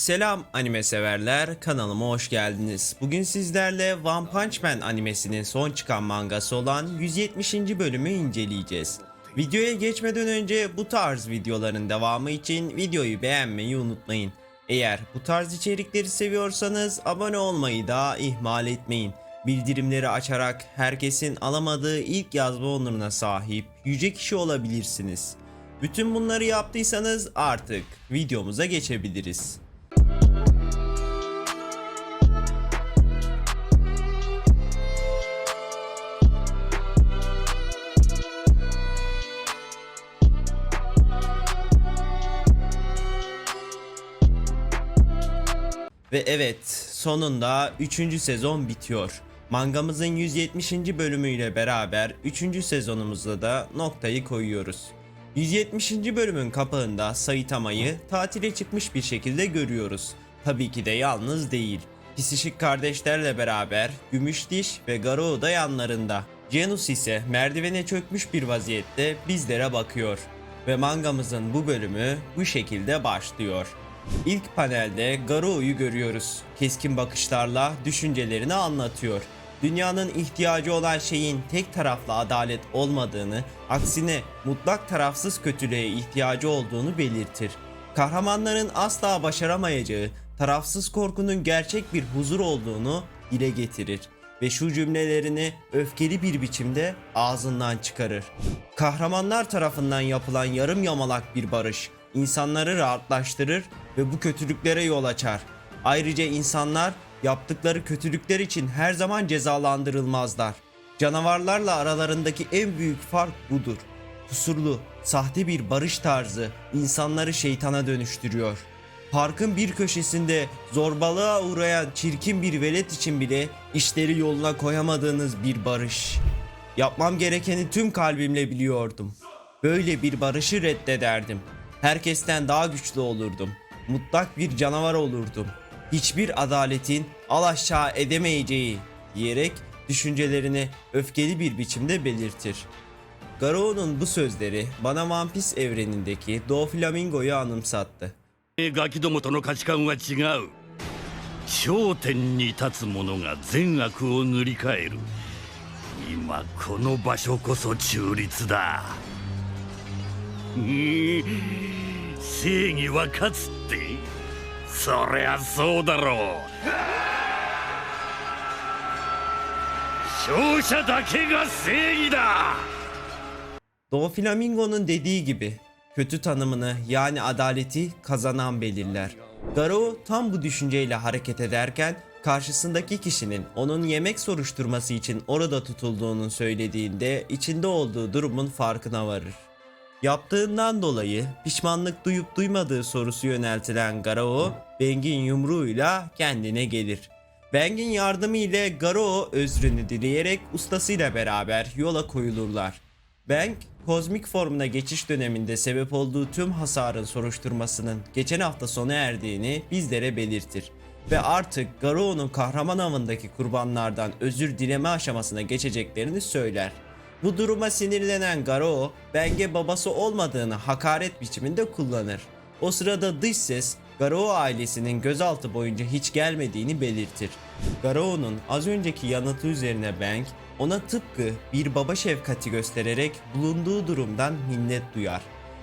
Selam anime severler, kanalıma hoş geldiniz. Bugün sizlerle One Punch Man animesinin son çıkan mangası olan 170. bölümü inceleyeceğiz. Videoya geçmeden önce bu tarz videoların devamı için videoyu beğenmeyi unutmayın. Eğer bu tarz içerikleri seviyorsanız abone olmayı da ihmal etmeyin. Bildirimleri açarak herkesin alamadığı ilk yazma onuruna sahip yüce kişi olabilirsiniz. Bütün bunları yaptıysanız artık videomuza geçebiliriz. Ve evet sonunda 3. sezon bitiyor. Mangamızın 170. bölümüyle beraber 3. sezonumuzda da noktayı koyuyoruz. 170. bölümün kapağında Saitama'yı tatile çıkmış bir şekilde görüyoruz. Tabii ki de yalnız değil. Pisişik kardeşlerle beraber Gümüş Diş ve Garou da yanlarında. Janus ise merdivene çökmüş bir vaziyette bizlere bakıyor. Ve mangamızın bu bölümü bu şekilde başlıyor. İlk panelde Garou'yu görüyoruz. Keskin bakışlarla düşüncelerini anlatıyor. Dünyanın ihtiyacı olan şeyin tek taraflı adalet olmadığını, aksine mutlak tarafsız kötülüğe ihtiyacı olduğunu belirtir. Kahramanların asla başaramayacağı, tarafsız korkunun gerçek bir huzur olduğunu dile getirir ve şu cümlelerini öfkeli bir biçimde ağzından çıkarır. Kahramanlar tarafından yapılan yarım yamalak bir barış insanları rahatlaştırır ve bu kötülüklere yol açar. Ayrıca insanlar yaptıkları kötülükler için her zaman cezalandırılmazlar. Canavarlarla aralarındaki en büyük fark budur. Kusurlu, sahte bir barış tarzı insanları şeytana dönüştürüyor. Parkın bir köşesinde zorbalığa uğrayan çirkin bir velet için bile işleri yoluna koyamadığınız bir barış. Yapmam gerekeni tüm kalbimle biliyordum. Böyle bir barışı reddederdim. Herkesten daha güçlü olurdum. Mutlak bir canavar olurdum. Hiçbir adaletin al aşağı edemeyeceği diyerek düşüncelerini öfkeli bir biçimde belirtir. Garou'nun bu sözleri bana One Piece evrenindeki Doflamingo'yu anımsattı. ガキどもとの価値観は違う頂点に立つ者が善悪を塗り替える今この場所こそ中立だうん 正義は勝つってそりゃそうだろう勝者だけが正義だ Doflamingo'nun dediği gibi kötü tanımını yani adaleti kazanan belirler. Garou tam bu düşünceyle hareket ederken karşısındaki kişinin onun yemek soruşturması için orada tutulduğunu söylediğinde içinde olduğu durumun farkına varır. Yaptığından dolayı pişmanlık duyup duymadığı sorusu yöneltilen Garou, Beng'in yumruğuyla kendine gelir. Beng'in yardımı ile Garou özrünü dileyerek ustasıyla beraber yola koyulurlar. Bank, kozmik formuna geçiş döneminde sebep olduğu tüm hasarın soruşturmasının geçen hafta sona erdiğini bizlere belirtir. Ve artık Garou'nun kahraman avındaki kurbanlardan özür dileme aşamasına geçeceklerini söyler. Bu duruma sinirlenen Garou, Beng'e babası olmadığını hakaret biçiminde kullanır. O sırada dış ses Garou ailesinin gözaltı boyunca hiç gelmediğini belirtir. Garou'nun az önceki yanıtı üzerine Bang ona tıpkı bir baba şefkati göstererek bulunduğu durumdan minnet duyar.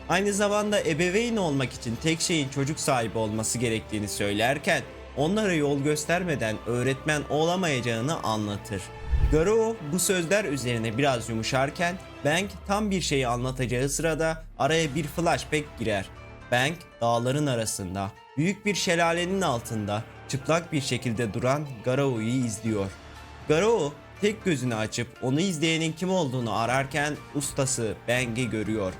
Aynı zamanda ebeveyn olmak için tek şeyin çocuk sahibi olması gerektiğini söylerken onlara yol göstermeden öğretmen olamayacağını anlatır. Garou bu sözler üzerine biraz yumuşarken Bang tam bir şeyi anlatacağı sırada araya bir flashback girer. Bang dağların arasında büyük bir şelalenin altında çıplak bir şekilde duran Garou'yu izliyor. Garou tek gözünü açıp onu izleyenin kim olduğunu ararken ustası Bang'i görüyor.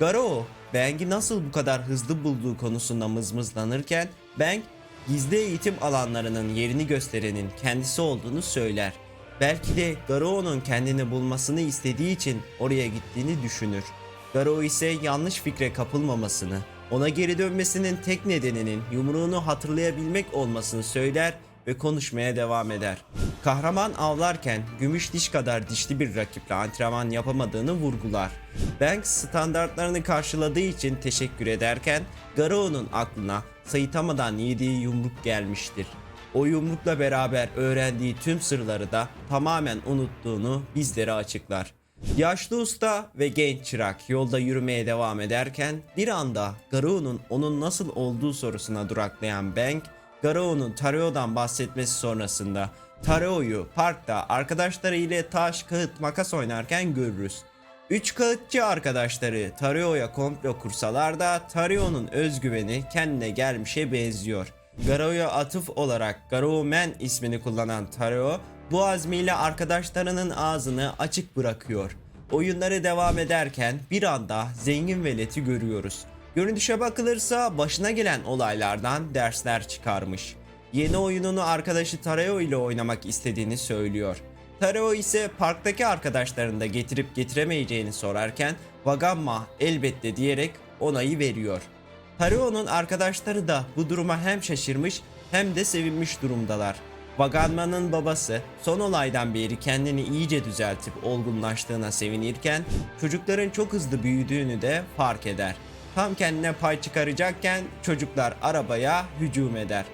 Garou Bang'i nasıl bu kadar hızlı bulduğu konusunda mızmızlanırken Bang gizli eğitim alanlarının yerini gösterenin kendisi olduğunu söyler. Belki de Garou'nun kendini bulmasını istediği için oraya gittiğini düşünür. Garou ise yanlış fikre kapılmamasını, ona geri dönmesinin tek nedeninin yumruğunu hatırlayabilmek olmasını söyler ve konuşmaya devam eder. Kahraman avlarken gümüş diş kadar dişli bir rakiple antrenman yapamadığını vurgular. Banks standartlarını karşıladığı için teşekkür ederken Garou'nun aklına Saitama'dan yediği yumruk gelmiştir. O yumrukla beraber öğrendiği tüm sırları da tamamen unuttuğunu bizlere açıklar. Yaşlı usta ve genç çırak yolda yürümeye devam ederken bir anda Garou'nun onun nasıl olduğu sorusuna duraklayan Bank, Garou'nun Tareo'dan bahsetmesi sonrasında Tareo'yu parkta arkadaşları ile taş, kağıt, makas oynarken görürüz. Üç kağıtçı arkadaşları Tareo'ya komplo kursalar da Tareo'nun özgüveni kendine gelmişe benziyor. Garo'ya atıf olarak Garou Man ismini kullanan Tareo bu azmiyle arkadaşlarının ağzını açık bırakıyor. Oyunları devam ederken bir anda zengin veleti görüyoruz. Görünüşe bakılırsa başına gelen olaylardan dersler çıkarmış. Yeni oyununu arkadaşı Tareo ile oynamak istediğini söylüyor. Tareo ise parktaki arkadaşlarını da getirip getiremeyeceğini sorarken Wagamma elbette diyerek onayı veriyor. Haruo'nun arkadaşları da bu duruma hem şaşırmış hem de sevinmiş durumdalar. Waganma'nın babası son olaydan beri kendini iyice düzeltip olgunlaştığına sevinirken çocukların çok hızlı büyüdüğünü de fark eder. Tam kendine pay çıkaracakken çocuklar arabaya hücum eder.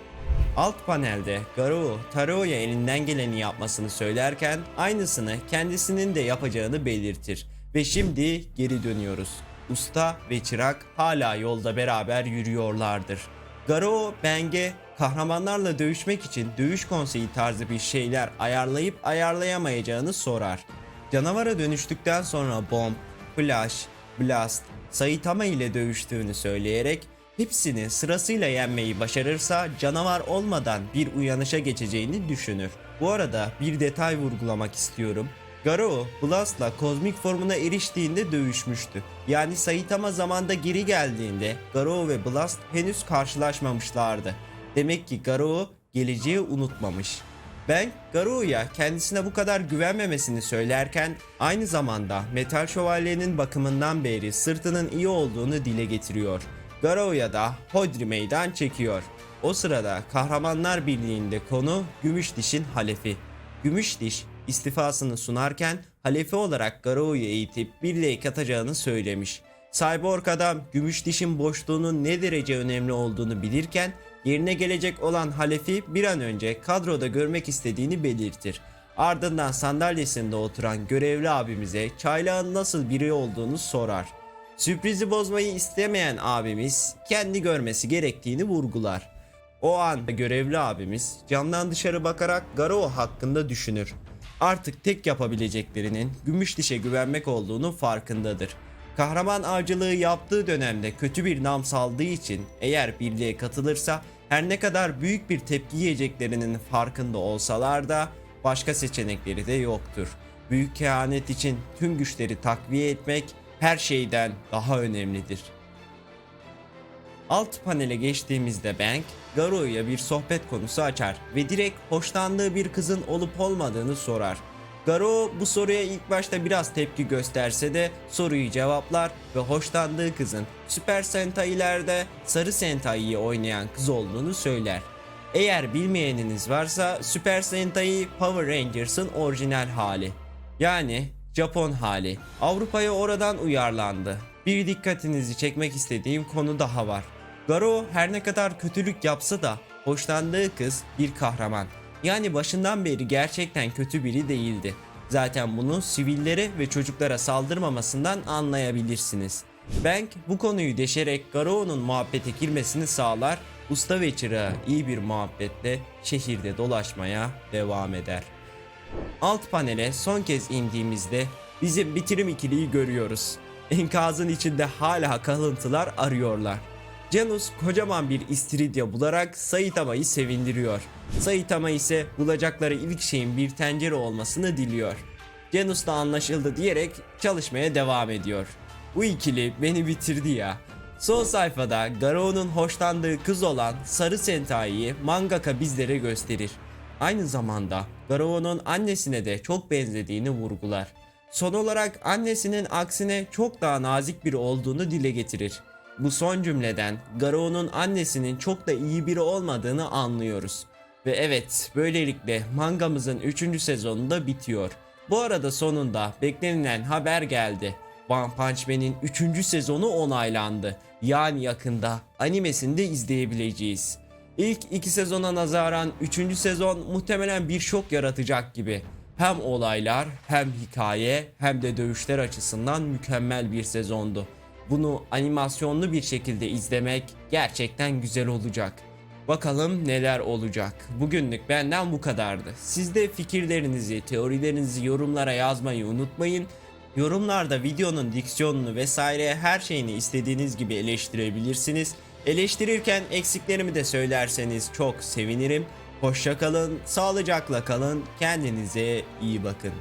Alt panelde Garou, Taro'ya elinden geleni yapmasını söylerken aynısını kendisinin de yapacağını belirtir. Ve şimdi geri dönüyoruz. Usta ve çırak hala yolda beraber yürüyorlardır. Garou, Beng'e kahramanlarla dövüşmek için dövüş konseyi tarzı bir şeyler ayarlayıp ayarlayamayacağını sorar. Canavara dönüştükten sonra Bomb, Flash, Blast, Saitama ile dövüştüğünü söyleyerek hepsini sırasıyla yenmeyi başarırsa canavar olmadan bir uyanışa geçeceğini düşünür. Bu arada bir detay vurgulamak istiyorum. Garou, Blast'la kozmik formuna eriştiğinde dövüşmüştü. Yani Saitama zamanda geri geldiğinde Garou ve Blast henüz karşılaşmamışlardı. Demek ki Garou geleceği unutmamış. Ben Garou'ya kendisine bu kadar güvenmemesini söylerken aynı zamanda Metal Şövalye'nin bakımından beri sırtının iyi olduğunu dile getiriyor. Garou'ya da Hodri meydan çekiyor. O sırada Kahramanlar Birliği'nde konu Gümüşdiş'in halefi. Gümüşdiş istifasını sunarken halefi olarak Garou'yu eğitip birliğe katacağını söylemiş. Cyborg adam Gümüşdiş'in boşluğunun ne derece önemli olduğunu bilirken yerine gelecek olan halefi bir an önce kadroda görmek istediğini belirtir. Ardından sandalyesinde oturan görevli abimize çaylağın nasıl biri olduğunu sorar. Sürprizi bozmayı istemeyen abimiz kendi görmesi gerektiğini vurgular. O an görevli abimiz camdan dışarı bakarak Garou hakkında düşünür. Artık tek yapabileceklerinin gümüş dişe güvenmek olduğunu farkındadır. Kahraman avcılığı yaptığı dönemde kötü bir nam saldığı için eğer birliğe katılırsa her ne kadar büyük bir tepki yiyeceklerinin farkında olsalar da başka seçenekleri de yoktur. Büyük kehanet için tüm güçleri takviye etmek her şeyden daha önemlidir. Alt panele geçtiğimizde Bank, Garou'ya bir sohbet konusu açar ve direkt hoşlandığı bir kızın olup olmadığını sorar. Garou bu soruya ilk başta biraz tepki gösterse de soruyu cevaplar ve hoşlandığı kızın Super Sentai'lerde Sarı Sentai'yi oynayan kız olduğunu söyler. Eğer bilmeyeniniz varsa Super Sentai Power Rangers'ın orijinal hali. Yani Japon hali. Avrupa'ya oradan uyarlandı. Bir dikkatinizi çekmek istediğim konu daha var. Garo her ne kadar kötülük yapsa da hoşlandığı kız bir kahraman. Yani başından beri gerçekten kötü biri değildi. Zaten bunu sivillere ve çocuklara saldırmamasından anlayabilirsiniz. Bank bu konuyu deşerek Garo'nun muhabbete girmesini sağlar, usta ve çırağı iyi bir muhabbetle şehirde dolaşmaya devam eder. Alt panele son kez indiğimizde bizim bitirim ikiliyi görüyoruz. Enkazın içinde hala kalıntılar arıyorlar. Janus kocaman bir istiridye bularak Saitama'yı sevindiriyor. Saitama ise bulacakları ilk şeyin bir tencere olmasını diliyor. Janus'la anlaşıldı diyerek çalışmaya devam ediyor. Bu ikili beni bitirdi ya. Son sayfada Garou'nun hoşlandığı kız olan Sarı Sentai'yi mangaka bizlere gösterir. Aynı zamanda Garou'nun annesine de çok benzediğini vurgular. Son olarak annesinin aksine çok daha nazik biri olduğunu dile getirir. Bu son cümleden Garou'nun annesinin çok da iyi biri olmadığını anlıyoruz. Ve evet böylelikle mangamızın 3. sezonu da bitiyor. Bu arada sonunda beklenilen haber geldi. One Punch Man'in 3. sezonu onaylandı. Yani yakında animesini de izleyebileceğiz. İlk iki sezona nazaran 3. sezon muhtemelen bir şok yaratacak gibi. Hem olaylar hem hikaye hem de dövüşler açısından mükemmel bir sezondu. Bunu animasyonlu bir şekilde izlemek gerçekten güzel olacak. Bakalım neler olacak. Bugünlük benden bu kadardı. Siz de fikirlerinizi, teorilerinizi yorumlara yazmayı unutmayın. Yorumlarda videonun diksiyonunu vesaire her şeyini istediğiniz gibi eleştirebilirsiniz. Eleştirirken eksiklerimi de söylerseniz çok sevinirim. Hoşça kalın, sağlıcakla kalın, kendinize iyi bakın.